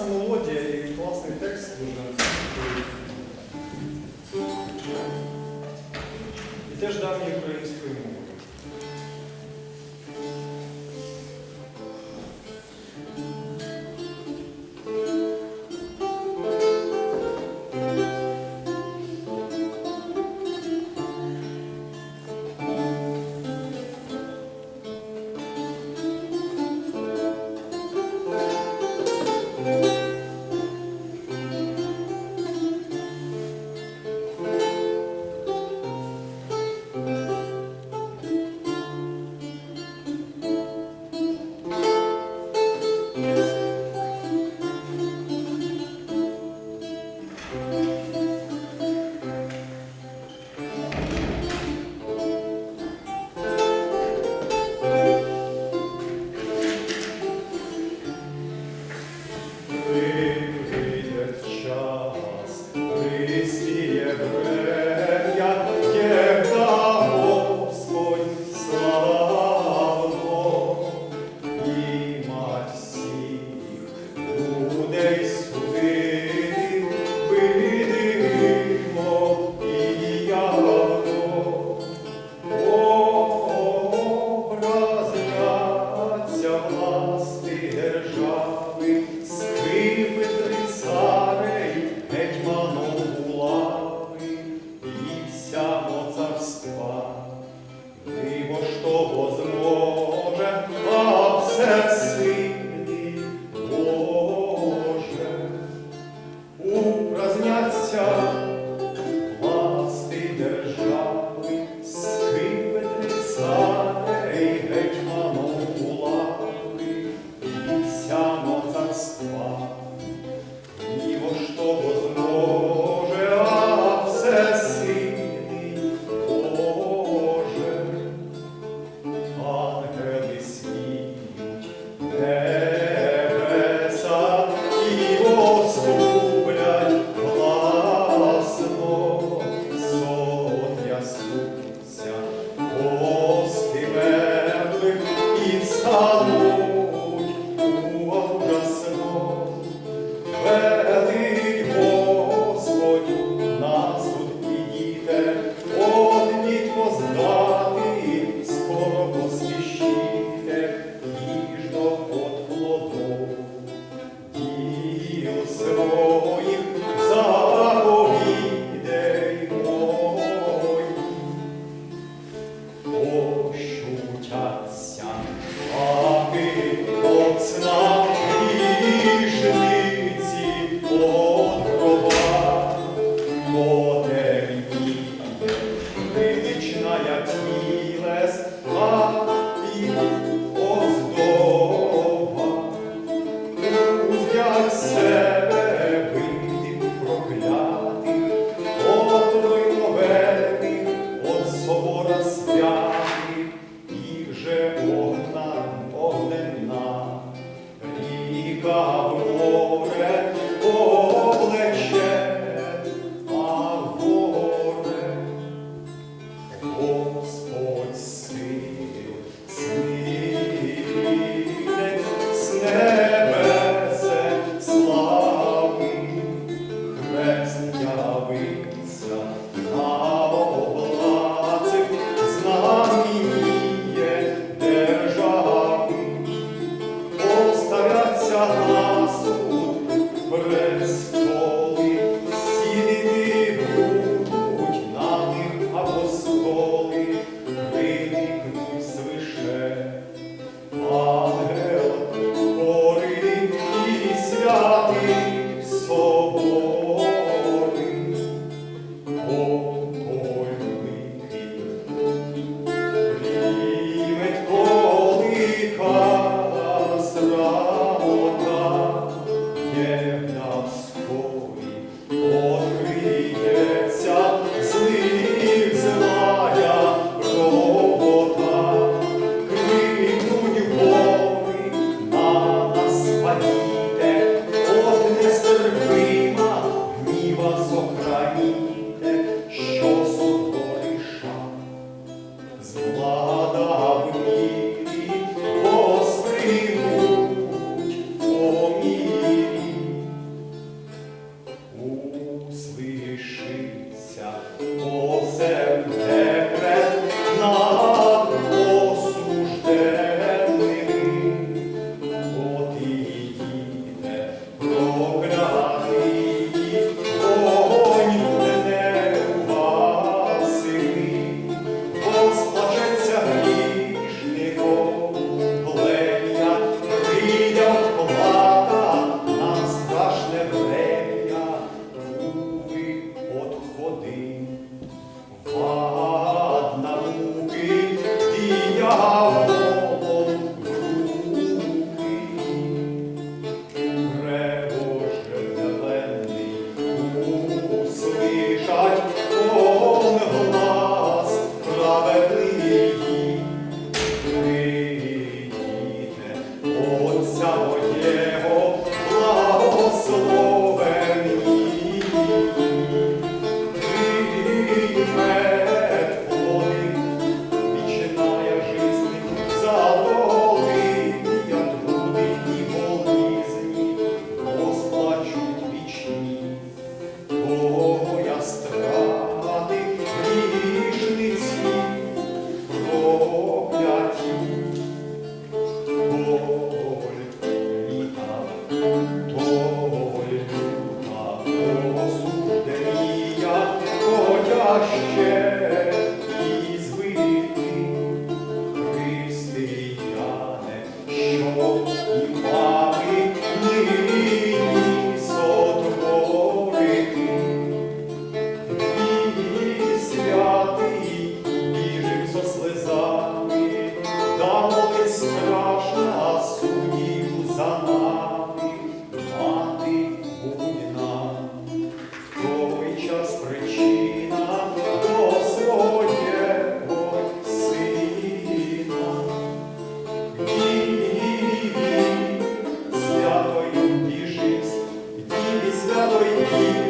класна мелодія і класний текст дуже. І теж давній українською мовою. they don't belong. Твою на косу, де я ходящий. святої.